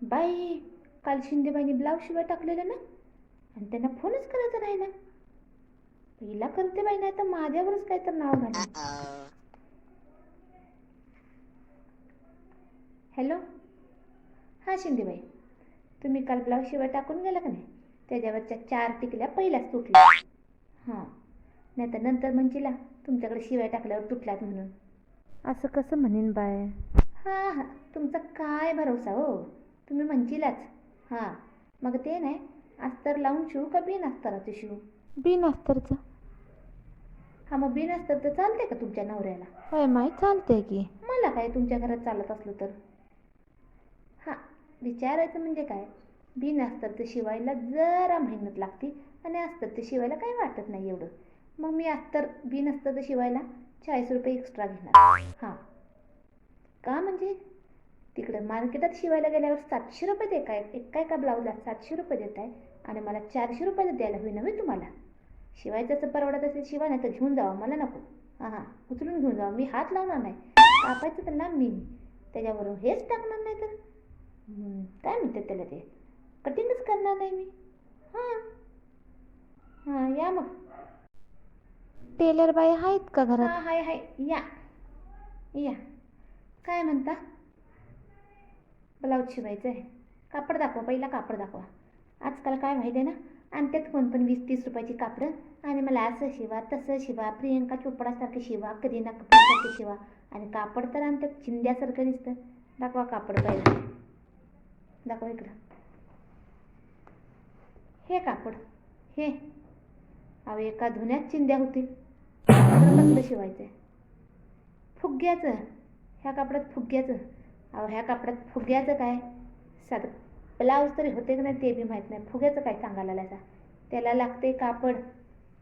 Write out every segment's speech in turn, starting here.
बाई काल शिंदेबाईने ब्लाऊज शिवाय टाकलेलं ना? आणि त्यांना फोनच करायचा नाही ना? पहिला करते बाई नाही तर माझ्यावरच काय तर नाव घाला हॅलो? हां शिंदेबाई तुम्ही काल ब्लाऊज शिवाय टाकून गेला का नाही? त्याच्यावरच्या चार टिकल्या पहिल्याच तुटल्या. हां नाही तर नंतर म्हणशीला तुमच्याकडे शिवाय टाकल्यावर तुटल्यात म्हणून. असं कसं म्हणेन बाय? हां हां तुमचा काय भरोसा हो? तुम्ही म्हणशीलाच. हां. मग ते नाही अस्तर लावून शिवू का बिन अस्तराचं शिवू? बिन अस्तरचं हां मग बिन अस्तरचं चालते का तुमच्या नवऱ्याला? होय माहीत चालते की. मला काय तुमच्या घरात चालत असलं तर? हां विचारायचं म्हणजे काय? बिन अस्तरचं शिवायला जरा मेहनत लागते आणि अस्तरचं शिवायला काही वाटत नाही एवढं. मग मी अस्तर बिन अस्तरचं शिवायला चाळीस रुपये एक्स्ट्रा घेणार. हां. का म्हणजे? तिकडं मार्केटात शिवायला गेल्यावर सातशे रुपये दे काय एक काय का ब्लाऊजला सातशे रुपये देत आहे आणि मला चारशे रुपये द्यायला होईना होय तुम्हाला. शिवायचं असं परवडत असेल शिवा नाही तर घेऊन जावा. मला नको. हां हां. उचलून घेऊन जावा. मी हात लावणार नाही. कापायचं तर लांब मी. त्याच्यावरून हेच टाकणार नाही तर. काय म्हणते त्याला ते? कटिंगच करणार नाही मी. हां. हां या मग. टेलर बाई आहेत का घरात? हां हाय हाय. या. या. काय म्हणता? ब्लाऊज शिवायचं आहे कापड दाखवा पहिला कापड दाखवा. आजकाल काय माहिती आहे ना? आणि त्यात कोण पण वीस तीस रुपयाची कापडं. आणि मला असं शिवा तसं शिवा प्रियंका चोपडासारखं शिवा करीना कपूरसारखं शिवा. आणि कापड तर आणि त्यात चिंद्यासारखं दिसतं. दाखवा कापड पहिला. दाखवा इकडं. हे कापड. हे. अहो एका धुण्यात चिंध्या होतील. कसलं शिवायचं आहे फुग्याचं ह्या कापडात फुग्याचं अहो ह्या कापडात फुग्याचं काय? साधं ब्लाऊज तरी होते की नाही ते बी माहीत नाही. फुग्याचं काय सांगायला लागा त्याला लागते कापड.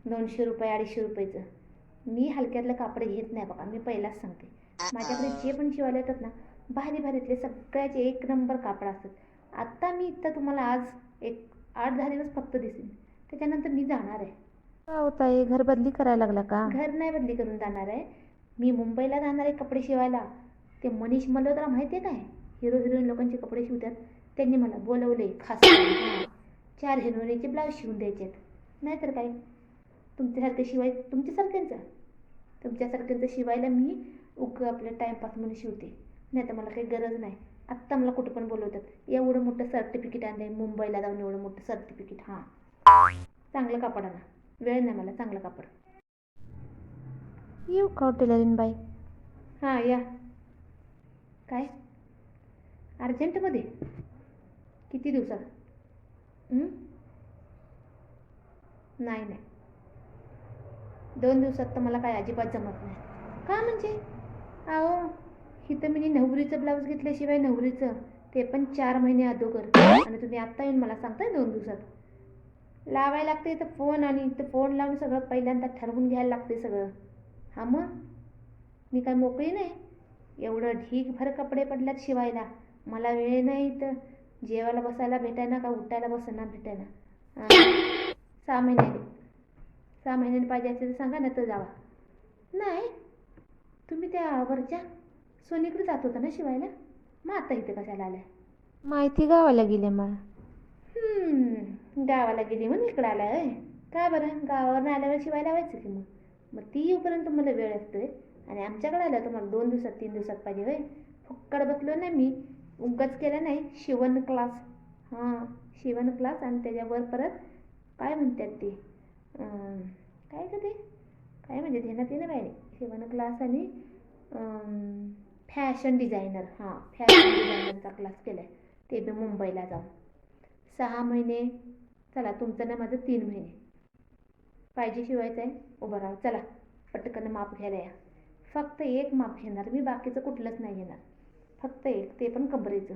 दोनशे रुपये अडीचशे रुपयेचं. मी हलक्यातलं कापड घेत नाही बघा मी पहिलाच सांगते. माझ्याकडे जे पण शिवायला येतात ना भारी भारीतले सगळ्याचे एक नंबर कापड असतात. आत्ता मी इथं तुम्हाला आज एक आठ दहा दिवस फक्त दिसेन. त्याच्यानंतर मी जाणार आहे. हो ताई? घर बदली करायला लागला का? घर नाही बदली करून जाणार आहे. मी मुंबईला जाणार आहे कपडे शिवायला. ते मनीष मल्होत्रा माहिती आहे काय? हिरो हिरोईन लोकांचे कपडे शिवतात. त्यांनी मला बोलवले खास. चार हिरोईनचे ब्लाऊज शिवून द्यायचे नाहीतर काय? तुमच्यासारखं शिवाय तुमच्यासारख्यांचं. तुमच्यासारख्यांचं शिवायला मी उग आपलं टाईमपास म्हणून शिवते. नाही तर मला काही गरज नाही. आत्ता मला कुठं पण बोलवतात. एवढं मोठं सर्टिफिकेट आणलं मुंबईला जाऊन एवढं मोठं सर्टिफिकेट हां. चांगलं कापड आणा. वेळ नाही मला चांगलं कापड. येऊ का टेलरिन बाई? हां या. काय? अर्जंटमध्ये? किती दिवसात? नाही नाही. दोन दिवसात तर मला काय अजिबात जमत नाही. का म्हणजे? अहो इथं मी नवरीचं ब्लाऊज घेतल्याशिवाय नवरीचं. ते पण चार महिने अगोदर. आणि तुम्ही आत्ता येऊन मला सांगताय दोन दिवसात. लावायला लागते तर फोन आणि इथं फोन लावून सगळं पहिल्यांदा ठरवून घ्यायला लागते सगळं. हा मग? मी काय मोकळी नाही? एवढं ढीगभर कपडे पडल्यात शिवायला. मला वेळ नाही तर जेवायला बसायला भेटायना का उठायला बसायला भेटायना. सहा महिन्याने सहा महिन्याने पाहिजे असेल तर सांगा ना तर जावा. नाही. तुम्ही त्या वरच्या सोनीकडे जात होता ना शिवायला? मग आता इथे कशाला आलाय? माहिती गावाला गेले मग. गावाला गेली म्हणून इकडं आलाय होय. का बरं? गावावरनं आल्यावर शिवायला लावायचं की मग? मग ती येऊपर्यंत मला वेळ असतोय आणि आमच्याकडे आलं तुम्हाला दोन दिवसात तीन दिवसात पाहिजे होय. फुक्कड बसलो नाही मी. उगाच केलं नाही शिवण क्लास हां शिवण क्लास आणि त्याच्यावर परत काय म्हणतात ते? काय का ते? काय म्हणजे ध्यानात येणं बाहेर शिवण क्लास आणि फॅशन डिझायनर हां फॅशन डिझायनरचा क्लास केला आहे ते बी मुंबईला जाऊन. सहा महिने. चला तुमचं ना माझं तीन महिने. पाहिजे शिवायचं आहे उभं राहा. चला पटकन माप घ्यायला या. फक्त एक माप घेणार मी बाकीचं कुठलंच नाही घेणार. फक्त एक ते पण कमरेचं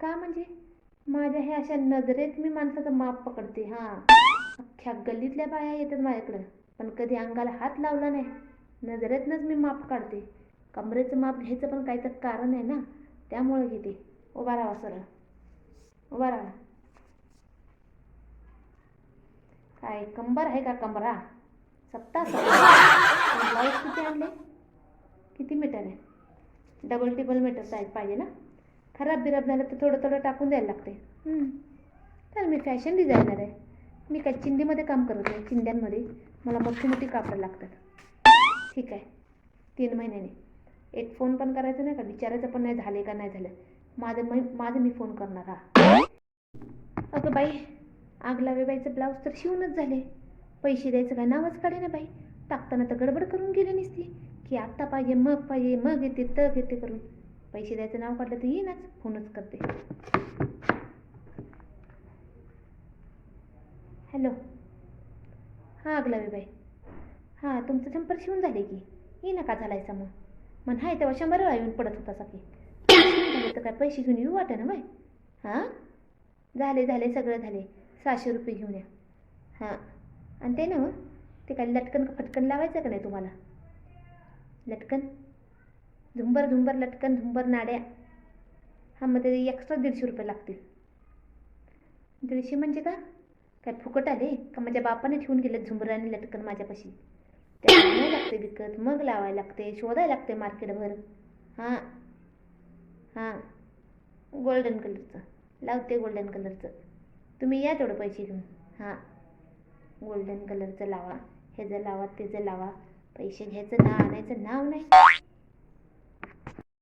का म्हणजे? माझ्या ह्या अशा नजरेत मी माणसाचं माप पकडते हां. अख्ख्या गल्लीतल्या बाया येतात माझ्याकडं पण कधी अंगाला हात लावला नाही. नजरेतनंच मी माप काढते. कमरेचं माप घ्यायचं पण काही तर कारण आहे ना? त्यामुळे घेते. उभा राहा सरळ. उभा राहा. काय कंबर आहे का कमरा सत्ता ब्लाऊज किती आणले? किती मीटर आहे? डबल टिबल मीटर साईज पाहिजे ना? खराब बिराब झालं तर थोडं थोडं टाकून द्यायला लागते. हं. तर मी फॅशन डिझायनर आहे. मी काय चिंदीमध्ये काम करत नाही चिंद्यांमध्ये. मला मोठी मोठी कापडं लागतात. ठीक आहे. तीन महिन्याने. एक फोन पण करायचा नाही का? विचारायचं पण नाही झाले का नाही झालं? माझं मी माझं मी फोन करणार हा. अगं बाई आग लावे बाईचं ब्लाऊज तर शिवूनच झाले. पैसे द्यायचं काय नावच काढे ना बाई. टाकताना तर गडबड करून गेली नसती. की आत्ता पाहिजे मग पाहिजे मग येते तग येते करून. पैसे द्यायचं नाव काढलं तर येईनच फोनच करते. हॅलो. हां अगलावी बाई. हां तुमचं संपर्क शिवून झाले की. ये ना का झालायचा मग? मन हाय तेव्हा शंभर वेळा येऊन पडत होता सकी तर काय पैसे घेऊन येऊ वाटत ना बाई. हां? झाले झाले सगळं झाले. सहाशे रुपये घेऊन या. हां. आणि ते ना ते काय लटकन फटकन लावायचं का नाही तुम्हाला? लटकन? झुंबर झुंबर लटकन झुंबर नाड्या. हां मग ते एक्स्ट्रा दीडशे रुपये लागतील. दीडशे म्हणजे का? काय फुकट आले? का माझ्या बापाने ठेवून गेले झुंबर आणि लटकन माझ्यापाशी? ते लागते विकत मग लावायला लागते शोधायला लागते मार्केटभर. हां. हां. गोल्डन कलरचं. लावते गोल्डन कलरचं. तुम्ही या तेवढं पैसे घेऊन. हां. गोल्डन कलरचं लावा. ह्याचं लावा त्याचं लावा. पैसे घ्यायचं ना आणायचं नाव नाही.